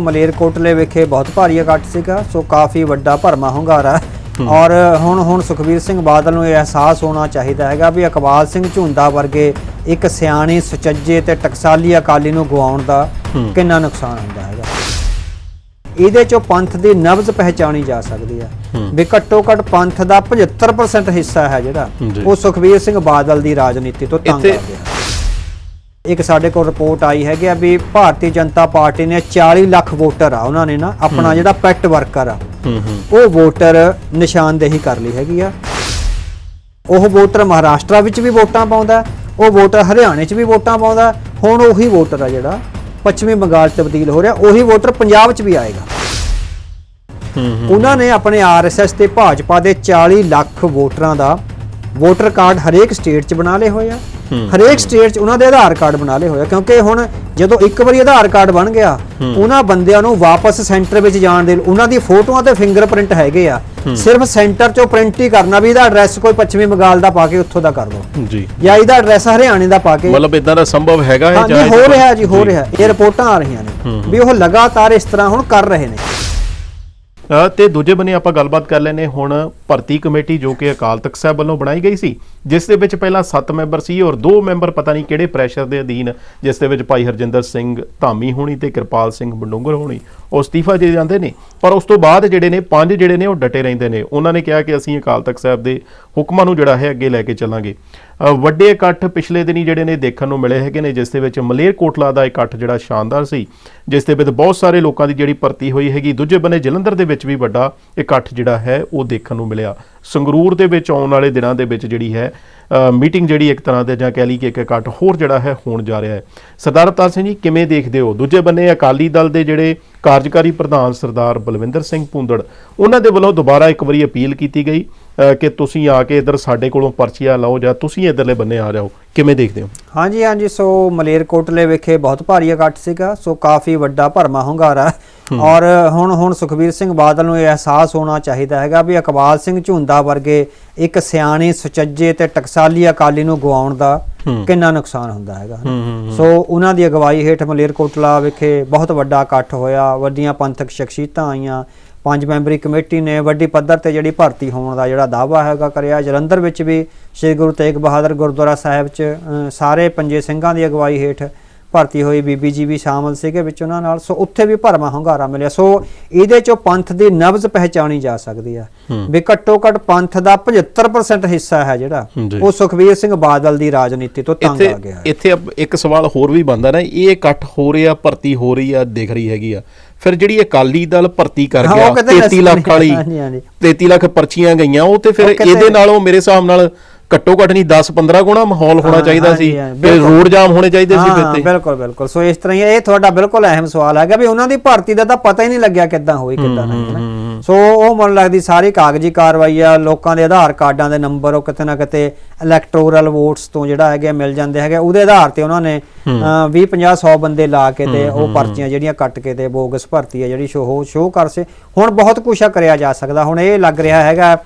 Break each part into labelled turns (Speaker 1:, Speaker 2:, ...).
Speaker 1: ਮਲੇਰਕੋਟਲੇ ਵਿਖੇ ਬਹੁਤ ਭਾਰੀ ਇਕੱਠ ਸੀਗਾ ਸੋ ਕਾਫੀ ਵੱਡਾ ਭਰਮਾ ਹੁੰਗਾਰਾ। ਔਰ ਹੁਣ ਹੁਣ ਸੁਖਬੀਰ ਸਿੰਘ ਬਾਦਲ ਨੂੰ ਇਹ ਅਹਿਸਾਸ ਹੋਣਾ ਚਾਹੀਦਾ ਹੈਗਾ ਵੀ ਇਕਬਾਲ ਸਿੰਘ ਝੁੰਦਾ ਵਰਗੇ ਇੱਕ ਸਿਆਣੇ ਸੁਚੱਜੇ ਤੇ ਟਕਸਾਲੀ ਅਕਾਲੀ ਨੂੰ ਗਵਾਉਣ ਦਾ ਕਿੰਨਾ ਨੁਕਸਾਨ ਹੁੰਦਾ ਹੈਗਾ। ਇਹਦੇ ਚੋਂ ਪੰਥ ਦੀ ਨਬਜ਼ ਪਹਿਚਾਣੀ ਜਾ ਸਕਦੀ ਹੈ ਵੀ ਘੱਟੋ ਘੱਟ ਪੰਥ ਦਾ 75% ਹਿੱਸਾ ਹੈ ਜਿਹੜਾ। ਉਹ ਸੁਖਬੀਰ ਸਿੰਘ ਬਾਦਲ ਦੀ ਰਾਜਨੀਤੀ ਤੋਂ ਤੰਗ ਆ ਗਿਆ ਇੱਕ ਸਾਡੇ ਕੋਲ ਰਿਪੋਰਟ ਆਈ ਹੈਗੀ ਆ ਵੀ ਭਾਰਤੀ ਜਨਤਾ ਪਾਰਟੀ ਨੇ 40 ਲੱਖ ਵੋਟਰ ਆ ਉਹਨਾਂ ਨੇ ਨਾ ਆਪਣਾ ਜਿਹੜਾ ਪੈਟ ਵਰਕਰ ਆ ਉਹ ਵੋਟਰ ਨਿਸ਼ਾਨਦੇਹੀ ਕਰ ਲਈ ਹੈਗੀ ਆ। ਉਹ ਵੋਟਰ ਮਹਾਰਾਸ਼ਟਰ ਵਿੱਚ ਵੀ ਵੋਟਾਂ ਪਾਉਂਦਾ ਉਹ ਵੋਟਰ ਹਰਿਆਣੇ 'ਚ ਵੀ ਵੋਟਾਂ ਪਾਉਂਦਾ ਹੁਣ ਉਹੀ ਵੋਟਰ ਆ ਜਿਹੜਾ ਪੱਛਮੀ ਬੰਗਾਲ 'ਚ ਤਬਦੀਲ ਹੋ ਰਿਹਾ ਉਹੀ ਵੋਟਰ ਪੰਜਾਬ 'ਚ ਵੀ ਆਏਗਾ। ਉਹਨਾਂ ਨੇ ਆਪਣੇ ਆਰਐਸਐਸ ਤੇ ਭਾਜਪਾ ਦੇ 40 ਲੱਖ ਵੋਟਰਾਂ ਦਾ ਵੋਟਰ ਕਾਰਡ ਹਰੇਕ ਸਟੇਟ 'ਚ ਬਣਾ ਲਏ ਹੋਏ ਆ। ਹਰੇਕ ਸਟੇਟ 'ਚ ਉਹਨਾਂ ਦੇ ਆਧਾਰ ਕਾਰਡ ਬਣਾ ਲਏ ਹੋਏ ਆ। ਕਿਉਂਕਿ ਹੁਣ ਜਦੋਂ ਇੱਕ ਵਾਰੀ ਆਧਾਰ ਕਾਰਡ ਬਣ ਗਿਆ ਉਹਨਾਂ ਬੰਦਿਆਂ ਨੂੰ ਵਾਪਸ ਸੈਂਟਰ ਵਿੱਚ ਜਾਣ ਦੇ ਉਹਨਾਂ ਦੀ ਫੋਟੋਆਂ ਤੇ ਫਿੰਗਰਪ੍ਰਿੰਟ ਹੈਗੇ ਆ। ਸਿਰਫ ਸੈਂਟਰ 'ਚੋਂ ਪ੍ਰਿੰਟ ਹੀ ਕਰਨਾ ਵੀ ਇਹਦਾ ਐਡਰੈਸ ਕੋਈ ਪੱਛਮੀ ਬੰਗਾਲ ਦਾ ਪਾ ਕੇ ਉੱਥੋਂ ਦਾ ਕਰ ਦਿਓ
Speaker 2: ਜੀ।
Speaker 1: ਜਾਂ ਇਹਦਾ ਐਡਰੈਸ ਹਰਿਆਣੇ ਦਾ ਪਾ ਕੇ।
Speaker 2: ਮਤਲਬ ਇਦਾਂ ਦਾ ਸੰਭਵ ਹੈਗਾ ਹੈ
Speaker 1: ਹਾਂਜੀ ਹੋ ਰਿਹਾ ਜੀ ਹੋ ਰਿਹਾ। ਇਹ ਰਿਪੋਰਟਾਂ ਆ ਰਹੀਆਂ ਨੇ ਵੀ ਉਹ ਲਗਾਤਾਰ ਇਸ ਤਰ੍ਹਾਂ ਹੁਣ ਕਰ ਰਹੇ ਨੇ।
Speaker 2: ਤੇ ਦੂਜੇ ਬੰਨੇ ਆਪਾਂ ਗੱਲਬਾਤ ਕਰ ਲੈਨੇ ਹੁਣ ਭਰਤੀ ਕਮੇਟੀ ਜੋ ਕਿ ਅਕਾਲ ਤਖਤ ਸਾਹਿਬ ਵੱਲੋਂ ਬਣਾਈ ਗਈ ਸੀ, ਜਿਸ ਦੇ ਵਿੱਚ ਪਹਿਲਾਂ 7 ਮੈਂਬਰ ਸੀ ਔਰ 2 ਮੈਂਬਰ ਪਤਾ ਨਹੀਂ ਕਿਹੜੇ ਪ੍ਰੈਸ਼ਰ ਦੇ ਅਧੀਨ ਜਿਸ ਦੇ ਵਿੱਚ ਭਾਈ ਹਰਜਿੰਦਰ ਸਿੰਘ ਧਾਮੀ ਹੋਣੀ ਤੇ ਕਿਰਪਾਲ ਸਿੰਘ ਬੰਡੋਂਗਰ ਹੋਣੀ, ਉਹ ਅਸਤੀਫਾ ਦੇ ਜਾਂਦੇ ਨੇ। ਪਰ ਉਸ ਤੋਂ ਬਾਅਦ ਜਿਹੜੇ ਨੇ, ਪੰਜ ਜਿਹੜੇ ਨੇ ਉਹ ਡਟੇ ਰਹਿੰਦੇ ਨੇ। ਉਹਨਾਂ ਨੇ ਕਿਹਾ ਕਿ ਅਸੀਂ ਅਕਾਲ ਤਖਤ ਸਾਹਿਬ ਦੇ ਹੁਕਮਾਂ ਨੂੰ ਜਿਹੜਾ ਹੈ ਅੱਗੇ ਲੈ ਕੇ ਚੱਲਾਂਗੇ। ਵੱਡੇ ਇਕੱਠ ਪਿਛਲੇ ਦਿਨੀ ਜਿਹੜੇ ਨੇ ਦੇਖਣ ਨੂੰ ਮਿਲੇ ਹੈਗੇ ਨੇ, ਜਿਸ ਦੇ ਵਿੱਚ ਮਲੇਰਕੋਟਲਾ ਦਾ ਇਕੱਠ ਜਿਹੜਾ ਸ਼ਾਨਦਾਰ ਸੀ, ਜਿਸ ਦੇ ਵਿੱਚ ਬਹੁਤ ਸਾਰੇ ਲੋਕਾਂ ਦੀ ਜਿਹੜੀ ਭਰਤੀ ਹੋਈ ਹੈਗੀ, ਦੂਜੇ ਬੰਨੇ ਜਲੰਧਰ ਦੇ ਵਿੱਚ ਵੀ ਵੱਡਾ ਇਕੱਠ ਜਿਹੜਾ ਹੈ, ਉਹ ਦੇਖਣ ਨੂੰ ਮਿਲਿਆ। ਸੰਗਰੂਰ ਦੇ ਵਿੱਚ ਆਉਣ ਵਾਲੇ ਦਿਨਾਂ ਦੇ ਵਿੱਚ ਜਿਹੜੀ ਹੈ ਮੀਟਿੰਗ ਜਿਹੜੀ ਇੱਕ ਤਰ੍ਹਾਂ ਦੇ ਜਾਂ ਕਹਿ ਲਈ ਕਿ ਇੱਕ ਇਕੱਠ ਹੋਰ ਜਿਹੜਾ ਹੈ, ਹੋਣ ਜਾ ਰਿਹਾ ਹੈ। ਸਰਦਾਰ ਅਵਤਾਰ ਸਿੰਘ ਜੀ, ਕਿਵੇਂ ਦੇਖਦੇ ਹੋ? ਦੂਜੇ ਬੰਨੇ ਅਕਾਲੀ ਦਲ ਦੇ ਜਿਹੜੇ ਕਾਰਜਕਾਰੀ ਪ੍ਰਧਾਨ ਸਰਦਾਰ ਬਲਵਿੰਦਰ ਸਿੰਘ ਭੁੰਦੜ ਉਹਨਾਂ ਦੇ ਵੱਲੋਂ ਦੁਬਾਰਾ ਇੱਕ ਵਾਰੀ ਅਪੀਲ ਕੀਤੀ ਗਈ ਕਿ ਤੁਸੀਂ ਆ ਕੇ ਇੱਧਰ ਸਾਡੇ ਕੋਲੋਂ ਪਰਚੀਆਂ ਲਓ ਜਾਂ ਤੁਸੀਂ ਇੱਧਰਲੇ ਬੰਨੇ ਆ ਜਾਓ। ਕਿਵੇਂ ਦੇਖਦੇ ਹੋ?
Speaker 1: ਹਾਂਜੀ ਹਾਂਜੀ ਸੋ ਮਲੇਰਕੋਟਲੇ ਵਿਖੇ ਬਹੁਤ ਭਾਰੀ ਇਕੱਠ ਸੀਗਾ ਸੋ ਕਾਫੀ ਵੱਡਾ ਭਰਮਾ ਹੁੰਗਾਰਾ। ਔਰ ਹੁਣ ਹੁਣ ਸੁਖਬੀਰ ਸਿੰਘ ਬਾਦਲ ਨੂੰ ਇਹ ਅਹਿਸਾਸ ਹੋਣਾ ਚਾਹੀਦਾ ਹੈਗਾ ਵੀ ਇਕਬਾਲ ਸਿੰਘ ਝੁੰਦਾ ਵਰਗੇ ਇੱਕ ਸਿਆਣੇ ਸੁਚੱਜੇ ਤੇ ਟਕਸਾਲੀ ਅਕਾਲੀ ਨੂੰ ਗਵਾਉਣ ਦਾ ਕਿੰਨਾ ਨੁਕਸਾਨ ਹੁੰਦਾ ਹੈਗਾ ਸੋ ਉਹਨਾਂ ਦੀ ਅਗਵਾਈ ਹੇਠ ਮਲੇਰਕੋਟਲਾ ਵਿਖੇ ਬਹੁਤ ਵੱਡਾ ਇਕੱਠ ਹੋਇਆ। ਵੱਡੀਆਂ ਪੰਥਕ ਸ਼ਖਸੀਅਤਾਂ ਆਈਆਂ। ਪੰਜ ਮੈਂਬਰੀ ਕਮੇਟੀ ਨੇ ਵੱਡੀ ਪੱਧਰ ਤੇ ਜਿਹੜੀ ਭਰਤੀ ਹੋਣ ਦਾ ਜਿਹੜਾ ਦਾਅਵਾ ਹੈਗਾ ਕਰਿਆ। ਜਲੰਧਰ ਵਿੱਚ ਵੀ ਸ੍ਰੀ ਗੁਰੂ ਤੇਗ ਬਹਾਦਰ ਗੁਰਦੁਆਰਾ ਸਾਹਿਬ 'ਚ ਸਾਰੇ ਪੰਜੇ ਸਿੰਘਾਂ ਦੀ ਅਗਵਾਈ ਹੇਠ ਭਰਤੀ ਹੋਈ ਬੀਬੀ ਜੀ ਵੀ ਸ਼ਾਮਲ ਸੀਗੇ ਵਿੱਚ ਉਹਨਾਂ ਨਾਲ ਸੋ ਉੱਥੇ ਵੀ ਭਰਮਾ ਹੁੰਗਾਰਾ ਮਿਲਿਆ ਸੋ ਇਹਦੇ ਚੋਂ ਪੰਥ ਦੀ ਨਬਜ਼ ਪਹਿਚਾਣੀ ਜਾ ਸਕਦੀ ਆ ਵੀ ਘੱਟੋ ਘੱਟ ਪੰਥ ਦਾ 75% ਹਿੱਸਾ ਹੈ ਜਿਹੜਾ। ਉਹ ਸੁਖਬੀਰ ਸਿੰਘ ਬਾਦਲ ਦੀ ਰਾਜਨੀਤੀ ਤੋਂ ਤੰਗ ਆ ਗਿਆ।
Speaker 2: ਇੱਥੇ ਇੱਕ ਸਵਾਲ ਹੋਰ ਵੀ ਬਣਦਾ ਨਾ ਇਹ ਇਕੱਠ ਹੋ ਰਿਹਾ ਭਰਤੀ ਹੋ ਰਹੀ ਆ ਦਿਖ ਰਹੀ ਹੈਗੀ ਆ ਫਿਰ ਜਿਹੜੀ ਅਕਾਲੀ ਦਲ ਭਰਤੀ ਕਰ ਗਿਆ
Speaker 1: ਕਿਤੇ
Speaker 2: 33 ਲੱਖ ਵਾਲੀ
Speaker 1: ਹਾਂਜੀ, ਹਾਂਜੀ।
Speaker 2: 33 ਲੱਖ ਪਰਚੀਆਂ ਗਈਆਂ ਉਹ ਤੇ ਫਿਰ ਇਹਦੇ ਨਾਲੋਂ ਮੇਰੇ ਹਿਸਾਬ ਨਾਲ ਘੱਟੋ ਘੱਟ ਨਹੀਂ 10 15 ਗੁਣਾ ਮਾਹੌਲ ਹੋਣਾ ਚਾਹੀਦਾ ਸੀ। ਤੇ। ਰੋਡ ਜਾਮ ਹੋਣੇ ਚਾਹੀਦੇ ਸੀ ਫਿਰ ਤੇ।
Speaker 1: ਬਿਲਕੁਲ ਬਿਲਕੁਲ। ਸੋ ਇਸ ਤਰ੍ਹਾਂ ਹੀ ਇਹ ਤੁਹਾਡਾ ਬਿਲਕੁਲ ਅਹਿਮ ਸਵਾਲ ਹੈਗਾ ਵੀ ਉਹਨਾਂ ਦੀ ਭਰਤੀ ਦਾ ਤਾਂ ਪਤਾ ਹੀ ਨਹੀਂ ਲੱਗਿਆ ਕਿੱਦਾਂ ਹੋਈ ਕਿੱਦਾਂ ਨਹੀਂ ਹੈ ਨਾ। ਸੋ ਉਹ ਮਨ ਲੱਗਦੀ ਸਾਰੀ ਕਾਗਜ਼ੀ ਕਾਰਵਾਈ ਆ ਲੋਕਾਂ ਦੇ ਆਧਾਰ ਕਾਰਡਾਂ ਦੇ ਨੰਬਰ ਉਹ ਕਿਤੇ ਨਾ ਕਿਤੇ ਇਲੈਕਟੋਰਲ ਵੋਟਸ ਤੋਂ ਜਿਹੜਾ ਹੈਗਾ ਮਿਲ ਜਾਂਦੇ ਹੈਗੇ ਉਹਦੇ ਆਧਾਰ ਤੇ ਉਹਨਾਂ ਨੇ 20 50 100 ਬੰਦੇ ਲਾ ਕੇ ਤੇ ਉਹ ਪਰਚੀਆਂ ਜਿਹੜੀਆਂ ਕੱਟ ਕੇ ਤੇ ਬੋਗਸ ਭਰਤੀ ਆ ਜਿਹੜੀ ਸ਼ੋ ਸ਼ੋ ਕਰ ਸੇ। ਹੁਣ ਬਹੁਤ ਕੁਛ ਆ ਕਰਿਆ ਜਾ ਸਕਦਾ। ਹੁਣ ਇਹ ਲੱਗ ਰਿਹਾ ਹੈਗਾ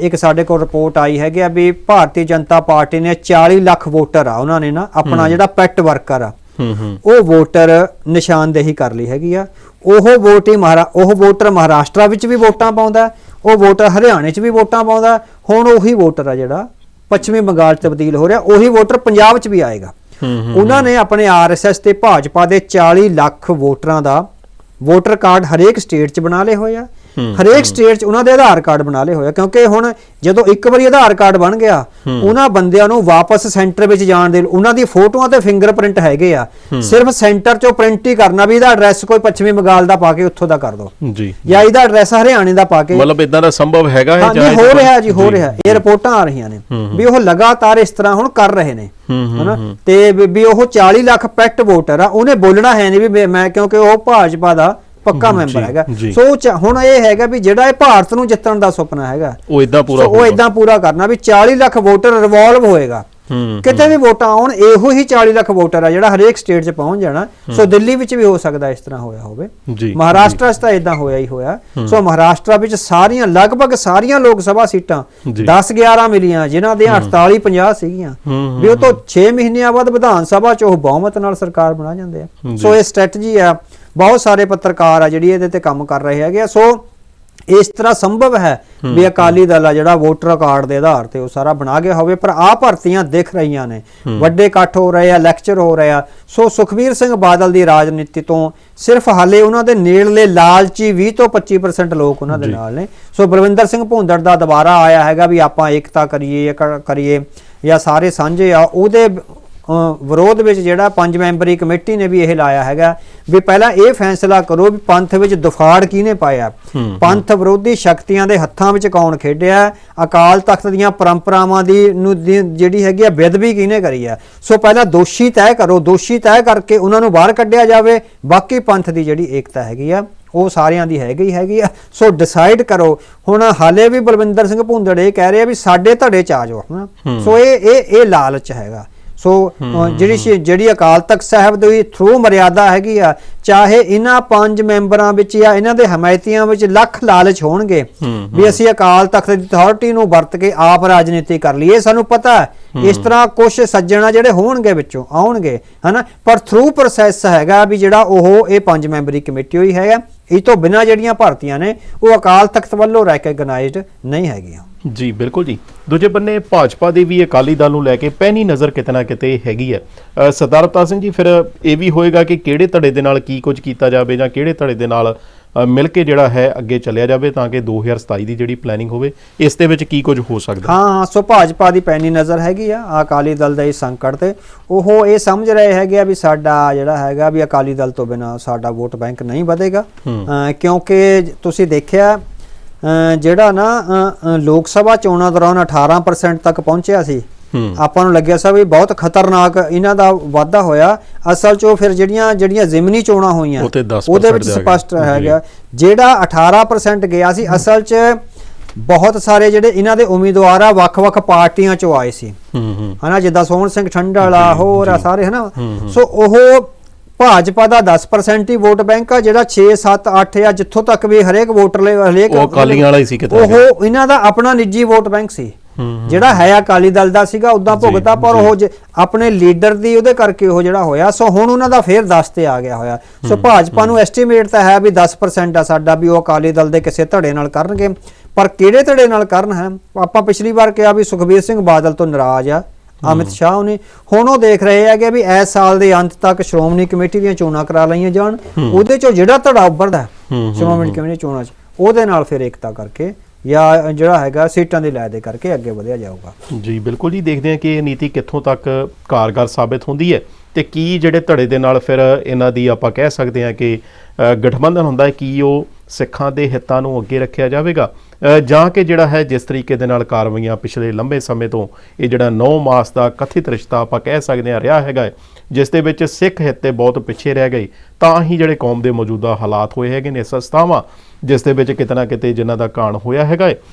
Speaker 1: ਇੱਕ ਸਾਡੇ ਕੋਲ ਰਿਪੋਰਟ ਆਈ ਹੈਗੀ ਆ ਵੀ ਭਾਰਤੀ ਜਨਤਾ ਪਾਰਟੀ ਨੇ 40 ਲੱਖ ਵੋਟਰ ਆ ਉਹਨਾਂ ਨੇ ਨਾ ਆਪਣਾ ਜਿਹੜਾ ਪੈਟ ਵਰਕਰ ਆ
Speaker 2: ਹੂੰ ਹੂੰ।
Speaker 1: ਉਹ ਵੋਟਰ ਨਿਸ਼ਾਨਦੇਹੀ ਕਰ ਲਈ ਹੈਗੀ ਆ। ਉਹ ਵੋਟ ਹੀ ਮਹਾਰਾ ਉਹ ਵੋਟਰ ਮਹਾਰਾਸ਼ਟਰ ਵਿੱਚ ਵੀ ਵੋਟਾਂ ਪਾਉਂਦਾ ਉਹ ਵੋਟਰ ਹਰਿਆਣੇ 'ਚ ਵੀ ਵੋਟਾਂ ਪਾਉਂਦਾ ਹੁਣ ਉਹੀ ਵੋਟਰ ਆ ਜਿਹੜਾ ਪੱਛਮੀ ਬੰਗਾਲ 'ਚ ਤਬਦੀਲ ਹੋ ਰਿਹਾ ਉਹੀ ਵੋਟਰ ਪੰਜਾਬ 'ਚ ਵੀ ਆਏਗਾ।
Speaker 2: ਹੂੰ
Speaker 1: ਉਹਨਾਂ ਨੇ ਆਪਣੇ ਆਰਐਸਐਸ ਤੇ ਭਾਜਪਾ ਦੇ 40 ਲੱਖ ਵੋਟਰਾਂ ਦਾ ਵੋਟਰ ਕਾਰਡ ਹਰੇਕ ਸਟੇਟ 'ਚ ਬਣਾ ਲਏ ਹੋਏ ਆ। ਹਰੇਕ ਸਟੇਟ 'ਚ ਉਹਨਾਂ ਦੇ ਆਧਾਰ ਕਾਰਡ ਬਣਾ ਲਏ ਹੋਏ ਆ ਕਿਉਂਕਿ ਹੁਣ ਜਦੋਂ ਇੱਕ ਵਾਰੀ ਆਧਾਰ ਕਾਰਡ ਬਣ ਗਿਆ ਉਹਨਾਂ ਬੰਦਿਆਂ ਨੂੰ ਵਾਪਸ ਸੈਂਟਰ ਵਿੱਚ ਜਾਣ ਦੇ ਉਹਨਾਂ ਦੀ ਫੋਟੋਆਂ ਤੇ ਫਿੰਗਰਪ੍ਰਿੰਟ ਹੈਗੇ ਆ। ਸਿਰਫ ਸੈਂਟਰ 'ਚੋਂ ਪ੍ਰਿੰਟ ਹੀ ਕਰਨਾ ਵੀ ਇਹਦਾ ਐਡਰੈਸ ਕੋਈ ਪੱਛਮੀ ਬੰਗਾਲ ਦਾ ਪਾ ਕੇ ਉੱਥੋਂ ਦਾ ਕਰ ਦਿਓ
Speaker 2: ਜੀ।
Speaker 1: ਜਾਂ ਇਹਦਾ ਐਡਰੈਸ ਹਰਿਆਣੇ ਦਾ ਪਾ ਕੇ।
Speaker 2: ਮਤਲਬ ਇਦਾਂ ਦਾ ਸੰਭਵ ਹੈਗਾ ਹੈ
Speaker 1: ਹਾਂਜੀ ਹੋ ਰਿਹਾ ਜੀ ਹੋ ਰਿਹਾ। ਇਹ ਰਿਪੋਰਟਾਂ ਆ ਰਹੀਆਂ ਨੇ ਵੀ ਉਹ ਲਗਾਤਾਰ ਇਸ ਤਰ੍ਹਾਂ ਹੁਣ ਕਰ ਰਹੇ ਨੇ। ਹਨਾ? ਤੇ ਵੀ- ਉਹ 40 ਲੱਖ ਪੈਕਟ ਵੋਟਰ ਆ ਉਹਨੇ ਬੋਲਣਾ ਹੈ ਨਹੀਂ ਵੀ ਮੈਂ ਕਿਉਂਕਿ ਉਹ ਭਾਜਪਾ ਦਾ ਪੱਕਾ ਮੈਂਬਰ ਹੈਗਾ। ਸੋ ਹੁਣ ਇਹ ਹੈਗਾ ਵੀ ਜਿਹੜਾ ਇਹ ਭਾਰਤ ਨੂੰ ਜਿੱਤਣ ਦਾ ਸੁਪਨਾ ਹੈਗਾ
Speaker 2: ਉਹ ਇਦਾਂ ਪੂਰਾ
Speaker 1: ਉਹ। ਇਦਾਂ ਪੂਰਾ ਕਰਨਾ ਵੀ 40 ਲੱਖ ਵੋਟਰ ਰਿਵੋਲਵ ਹੋਏਗਾ। ਕਿਤੇ ਵੀ ਵੋਟਾਂ ਆਉਣ ਇਹੋ ਹੀ 40 ਲੱਖ ਵੋਟਰ ਆ ਜਿਹੜਾ ਹਰੇਕ ਸਟੇਟ 'ਚ ਪਹੁੰਚ ਜਾਣਾ। ਸੋ ਦਿੱਲੀ ਵਿੱਚ ਵੀ ਹੋ ਸਕਦਾ ਇਸ ਤਰ੍ਹਾਂ ਹੋਇਆ ਹੋਵੇ। ਮਹਾਰਾਸ਼ਟਰ 'ਚ ਤਾਂ ਇਦਾਂ ਹੋਇਆ ਹੀ ਹੋਇਆ। ਸੋ ਮਹਾਰਾਸ਼ਟਰ ਵਿੱਚ ਸਾਰੀਆਂ ਲਗਭਗ ਸਾਰੀਆਂ ਲੋਕ ਸਭਾ ਸੀਟਾਂ
Speaker 2: ਜੀ।
Speaker 1: 10 11 ਮਿਲੀਆਂ ਜਿਨ੍ਹਾਂ ਦੇ 48 50 ਸੀਗੀਆਂ। ਵੀ ਉਹ ਤੋਂ 6 ਮਹੀਨਿਆਂ ਬਾਅਦ ਵਿਧਾਨ ਸਭਾ 'ਚ ਉਹ ਬਹੁਮਤ ਨਾਲ ਸਰਕਾਰ ਬਣਾ ਜਾਂਦੇ ਆ। ਸੋ ਇਹ ਸਟ੍ਰੈਟਜੀ ਆ। ਬਹੁਤ ਸਾਰੇ ਪੱਤਰਕਾਰ ਆ ਜਿਹੜੀ ਇਹਦੇ ਤੇ ਕੰਮ ਕਰ ਰਹੇ ਹੈਗੇ ਆ। ਸੋ ਇਸ ਤਰ੍ਹਾਂ ਸੰਭਵ ਹੈ ਵੀ ਅਕਾਲੀ ਦਲ ਆ ਜਿਹੜਾ ਵੋਟਰ ਕਾਰਡ ਦੇ ਆਧਾਰ ਤੇ ਉਹ ਸਾਰਾ ਬਣਾ ਗਿਆ ਹੋਵੇ ਪਰ ਆ ਭਰਤੀਆਂ ਦਿਖ ਰਹੀਆਂ ਨੇ। ਵੱਡੇ ਇਕੱਠ ਹੋ ਰਹੇ ਆ ਲੈਕਚਰ ਹੋ ਰਹੇ ਆ। ਸੋ ਸੁਖਬੀਰ ਸਿੰਘ ਬਾਦਲ ਦੀ ਰਾਜਨੀਤੀ ਤੋਂ ਸਿਰਫ ਹਾਲੇ ਉਹਨਾਂ ਦੇ ਨੇੜਲੇ ਲਾਲਚੀ 20 ਤੋਂ 25% ਲੋਕ ਉਹਨਾਂ ਦੇ ਨਾਲ ਨੇ। ਸੋ ਬਲਵਿੰਦਰ ਸਿੰਘ ਭੁੰਦੜ ਦਾ ਦੁਬਾਰਾ ਆਇਆ ਹੈਗਾ ਵੀ ਆਪਾਂ ਏਕਤਾ ਕਰੀਏ ਜਾਂ ਕਰੀਏ ਜਾਂ ਸਾਰੇ ਸਾਂਝੇ ਆ ਉਹਦੇ ਵਿਰੋਧ ਵਿੱਚ ਜਿਹੜਾ ਪੰਜ ਮੈਂਬਰੀ ਕਮੇਟੀ ਨੇ ਵੀ ਇਹ ਲਾਇਆ ਹੈਗਾ ਵੀ ਪਹਿਲਾਂ ਇਹ ਫੈਸਲਾ ਕਰੋ ਵੀ ਪੰਥ ਵਿੱਚ ਦੁਫਾੜ ਕਿਹਨੇ ਪਾਇਆ। ਪੰਥ ਵਿਰੋਧੀ ਸ਼ਕਤੀਆਂ ਦੇ ਹੱਥਾਂ ਵਿੱਚ ਕੌਣ ਖੇਡਿਆ ਅਕਾਲ ਤਖਤ ਦੀਆਂ ਪਰੰਪਰਾਵਾਂ ਦੀ ਜਿਹੜੀ ਹੈਗੀ ਆ ਬੇਦਬੀ ਕਿਹਨੇ ਕਰੀ ਆ। ਸੋ ਪਹਿਲਾਂ ਦੋਸ਼ੀ ਤੈਅ ਕਰੋ ਦੋਸ਼ੀ ਤੈਅ ਕਰਕੇ ਉਹਨਾਂ ਨੂੰ ਬਾਹਰ ਕੱਢਿਆ ਜਾਵੇ ਬਾਕੀ ਪੰਥ ਦੀ ਜਿਹੜੀ ਏਕਤਾ ਹੈਗੀ ਆ ਉਹ ਸਾਰਿਆਂ ਦੀ ਹੈਗੀ ਹੈਗੀ ਆ। ਸੋ ਡਿਸਾਈਡ ਕਰੋ। ਹੁਣ ਹਾਲੇ ਵੀ ਬਲਵਿੰਦਰ ਸਿੰਘ ਭੁੰਦੜ ਇਹ ਕਹਿ ਰਹੇ ਆ ਵੀ ਸਾਡੇ ਧੜੇ ਚ ਆ ਜਾਓ ਹਨਾ? ਸੋ ਇਹ ਇਹ ਇਹ ਲਾਲਚ ਹੈਗਾ। ਸੋ ਜਿਹੜੀ ਜਿਹੜੀ ਅਕਾਲ ਤਖਤ ਸਾਹਿਬ ਦੀ ਥਰੂ ਮਰਿਆਦਾ ਹੈਗੀ ਆ ਚਾਹੇ ਇਹਨਾਂ ਪੰਜ ਮੈਂਬਰਾਂ ਵਿੱਚ ਜਾਂ ਇਹਨਾਂ ਦੇ ਹਮਾਇਤੀਆਂ ਵਿੱਚ ਲੱਖ ਲਾਲਚ ਹੋਣਗੇ ਵੀ ਅਸੀਂ ਅਕਾਲ ਤਖਤ ਦੀ ਅਥਾਰਟੀ ਨੂੰ ਵਰਤ ਕੇ ਆਪ ਰਾਜਨੀਤੀ ਕਰ ਲਈਏ। ਸਾਨੂੰ ਪਤਾ ਇਸ ਤਰ੍ਹਾਂ ਕੁਝ ਸੱਜਣਾ ਜਿਹੜੇ ਹੋਣਗੇ ਵਿੱਚੋਂ ਆਉਣਗੇ ਹਨਾ? ਪਰ ਥਰੂ ਪ੍ਰੋਸੈਸ ਹੈਗਾ ਵੀ ਜਿਹੜਾ ਉਹ ਇਹ ਪੰਜ ਮੈਂਬਰੀ ਕਮੇਟੀ ਹੋਈ ਹੈਗਾ। ਇਸ ਤੋਂ ਬਿਨਾਂ ਜਿਹੜੀਆਂ ਭਰਤੀਆਂ ਨੇ, ਉਹ ਅਕਾਲ ਤਖਤ ਵੱਲੋਂ ਰੈਕਗਨਾਈਜ਼ਡ ਨਹੀਂ ਹੈਗੀਆਂ।
Speaker 2: ਜੀ, ਬਿਲਕੁਲ ਜੀ। ਦੂਜੇ ਬੰਨੇ ਭਾਜਪਾ ਦੀ ਵੀ ਅਕਾਲੀ ਦਲ ਨੂੰ ਲੈ ਕੇ ਪਹਿਨੀ ਨਜ਼ਰ ਕਿਤੇ ਨਾ ਕਿਤੇ ਹੈਗੀ ਹੈ। ਸਰਦਾਰ ਅਵਤਾਰ ਸਿੰਘ ਜੀ, ਫਿਰ ਇਹ ਵੀ ਹੋਏਗਾ ਕਿ ਕਿਹੜੇ ਧੜੇ ਦੇ ਨਾਲ ਕੀ ਕੁਝ ਕੀਤਾ ਜਾਵੇ ਜਾਂ ਕਿਹੜੇ ਧੜੇ ਦੇ ਨਾਲ ਮਿਲ ਕੇ ਜਿਹੜਾ ਹੈ ਅੱਗੇ ਚੱਲਿਆ ਜਾਵੇ ਤਾਂ ਕਿ 2027 ਦੀ ਜਿਹੜੀ ਪਲੈਨਿੰਗ ਹੋਵੇ ਇਸ ਦੇ ਵਿੱਚ ਕੀ ਕੁਝ ਹੋ ਸਕਦਾ?
Speaker 1: ਹਾਂ ਹਾਂ ਸੋ ਭਾਜਪਾ ਦੀ ਪੈਣੀ ਨਜ਼ਰ ਹੈਗੀ ਆ ਅਕਾਲੀ ਦਲ ਦਾ ਇਸ ਸੰਕਟ ਤੇ। ਉਹ ਇਹ ਸਮਝ ਰਹੇ ਹੈਗੇ ਆ ਵੀ ਸਾਡਾ ਜਿਹੜਾ ਹੈਗਾ ਵੀ ਅਕਾਲੀ ਦਲ ਤੋਂ ਬਿਨਾ ਸਾਡਾ ਵੋਟ ਬੈਂਕ ਨਹੀਂ ਵਧੇਗਾ। ਕਿਉਂਕਿ ਤੁਸੀਂ ਦੇਖਿਆ ਜਿਹੜਾ ਨਾ ਲੋਕ ਸਭਾ ਚੋਣਾਂ ਦੌਰਾਨ 18% ਤੱਕ ਪਹੁੰਚਿਆ ਸੀ। ਆਪਾਂ ਨੂੰ ਲੱਗਿਆ ਸੀ ਵੀ ਬਹੁਤ ਖਤਰਨਾਕ ਇਹਨਾਂ ਦਾ ਵਾਧਾ ਹੋਇਆ। ਅਸਲ 'ਚ ਉਹ ਫਿਰ ਜਿਹੜੀਆਂ ਜਿਹੜੀਆਂ ਜ਼ਿਮਨੀ ਚੋਣਾਂ ਹੋਈਆਂ
Speaker 2: ਉਹ ਤੇ 10%
Speaker 1: ਉਹਦੇ ਵਿੱਚ। ਸਪਸ਼ਟ ਹੈਗਾ। ਜਿਹੜਾ 18% ਗਿਆ ਸੀ ਅਸਲ 'ਚ ਬਹੁਤ ਸਾਰੇ ਜਿਹੜੇ ਇਹਨਾਂ ਦੇ ਉਮੀਦਵਾਰ ਆ ਵੱਖ-ਵੱਖ ਪਾਰਟੀਆਂ 'ਚੋਂ ਆਏ ਸੀ। ਹਨਾ ਜਿੱਦਾਂ ਸੋਹਣ ਸਿੰਘ ਠੰਡਲ ਆ ਹੋਰ ਆ ਸਾਰੇ ਹਨਾ। ਸੋ ਉਹ ਭਾਜਪਾ ਦਾ 10% ਹੀ ਵੋਟ ਬੈਂਕ ਆ ਜਿਹੜਾ 6 7 8 ਆ ਜਿੱਥੋਂ ਤੱਕ ਵੀ ਹਰੇਕ ਵੋਟਰ ਲਈ ਹਰੇਕ
Speaker 2: ਉਹ ਅਕਾਲੀਆਂ ਵਾਲਾ ਹੀ ਸੀ ਕਿਤੇ।
Speaker 1: ਉਹ ਇਹਨਾਂ ਦਾ ਆਪਣਾ ਨਿੱਜੀ ਵੋਟ ਬੈਂਕ ਸੀ। ਜਿਹੜਾ ਹੈ ਅਕਾਲੀ ਦਲ ਦਾ ਸੀਗਾ ਉਦਾਂ ਭੁਗਤਾ ਪਰ ਉਹ ਆਪਣੇ ਲੀਡਰ ਦੀ ਉਹਦੇ ਕਰਕੇ ਉਹ ਜਿਹੜਾ ਹੋਇਆ ਸੋ ਹੁਣ ਉਹਨਾਂ ਦਾ ਫੇਰ 10 ਤੇ ਆ ਗਿਆ ਹੋਇਆ। ਸੋ ਭਾਜਪਾ ਨੂੰ ਐਸਟੀਮੇਟ ਤਾਂ ਹੈ ਵੀ 10% ਆ ਸਾਡਾ ਵੀ ਉਹ ਅਕਾਲੀ ਦਲ ਦੇ ਕਿਸੇ ਧੜੇ ਨਾਲ ਕਰਨਗੇ। ਪਰ ਕਿਹੜੇ ਧੜੇ ਨਾਲ ਕਰਨ ਹੈ? ਆਪਾਂ ਪਿਛਲੀ ਵਾਰ ਕਿਹਾ ਵੀ ਸੁਖਬੀਰ ਸਿੰਘ ਬਾਦਲ ਤੋਂ ਨਾਰਾਜ਼ ਆ ਅਮਿਤ ਸ਼ਾਹ ਉਹਨੇ। ਹੁਣ ਉਹ ਦੇਖ ਰਹੇ ਹੈਗੇ ਵੀ ਇਸ ਸਾਲ ਦੇ ਅੰਤ ਤੱਕ ਸ਼੍ਰੋਮਣੀ ਕਮੇਟੀ ਦੀਆਂ ਚੋਣਾਂ ਕਰਾ ਲਈਆਂ ਜਾਣ। ਉਹਦੇ ਚੋਂ ਜਿਹੜਾ ਧੜਾ ਉੱਭਰਦਾ ਸ਼੍ਰੋਮਣੀ ਕਮੇਟੀ ਚੋਣਾਂ 'ਚ ਉਹਦੇ ਨਾਲ ਫਿਰ ਏਕਤਾ ਕਰਕੇ ਜਾਂ ਜਿਹੜਾ ਹੈਗਾ ਸੀਟਾਂ ਦੀ ਲੈ ਦੇ ਕਰਕੇ ਅੱਗੇ ਵਧਿਆ ਜਾਊਗਾ।
Speaker 2: ਜੀ ਬਿਲਕੁਲ ਜੀ। ਦੇਖਦੇ ਹਾਂ ਕਿ ਇਹ ਨੀਤੀ ਕਿੱਥੋਂ ਤੱਕ ਕਾਰਗਰ ਸਾਬਿਤ ਹੁੰਦੀ ਹੈ ਤੇ ਕੀ ਜਿਹੜੇ ਧੜੇ ਦੇ ਨਾਲ ਫਿਰ ਇਹਨਾਂ ਦੀ ਆਪਾਂ ਕਹਿ ਸਕਦੇ ਹਾਂ ਕਿ ਗਠਬੰਧਨ ਹੁੰਦਾ ਹੈ ਕੀ ਉਹ ਸਿੱਖਾਂ ਦੇ ਹਿੱਤਾਂ ਨੂੰ ਅੱਗੇ ਰੱਖਿਆ ਜਾਵੇਗਾ। ਜਾਂ ਕਿ ਜਿਹੜਾ ਹੈ ਜਿਸ ਤਰੀਕੇ ਦੇ ਨਾਲ ਕਾਰਵਾਈਆਂ ਪਿਛਲੇ ਲੰਬੇ ਸਮੇਂ ਤੋਂ ਇਹ ਜਿਹੜਾ 9 ਮਾਸ ਦਾ ਕਥਿਤ ਰਿਸ਼ਤਾ ਆਪਾਂ ਕਹਿ ਸਕਦੇ ਹਾਂ ਰਿਹਾ ਹੈਗਾ ਹੈ, ਜਿਸ ਦੇ ਵਿੱਚ ਸਿੱਖ ਹਿੱਤ ਤੇ ਬਹੁਤ ਪਿੱਛੇ ਰਹਿ ਗਏ ਤਾਂ ਹੀ ਜਿਹੜੇ ਕੌਮ ਦੇ ਮੌਜੂਦਾ ਹਾਲਾਤ ਹੋਏ ਹੈਗੇ ਨੇ ਸੰਸਥਾਵਾਂ। ਜਿਸ ਦੇ ਵਿੱਚ ਕਿਤੇ ਨਾ ਕਿਤੇ ਜਿਨ੍ਹਾਂ ਦਾ ਕਾਣ ਹੋਇਆ ਹੈਗਾ ਹੈ।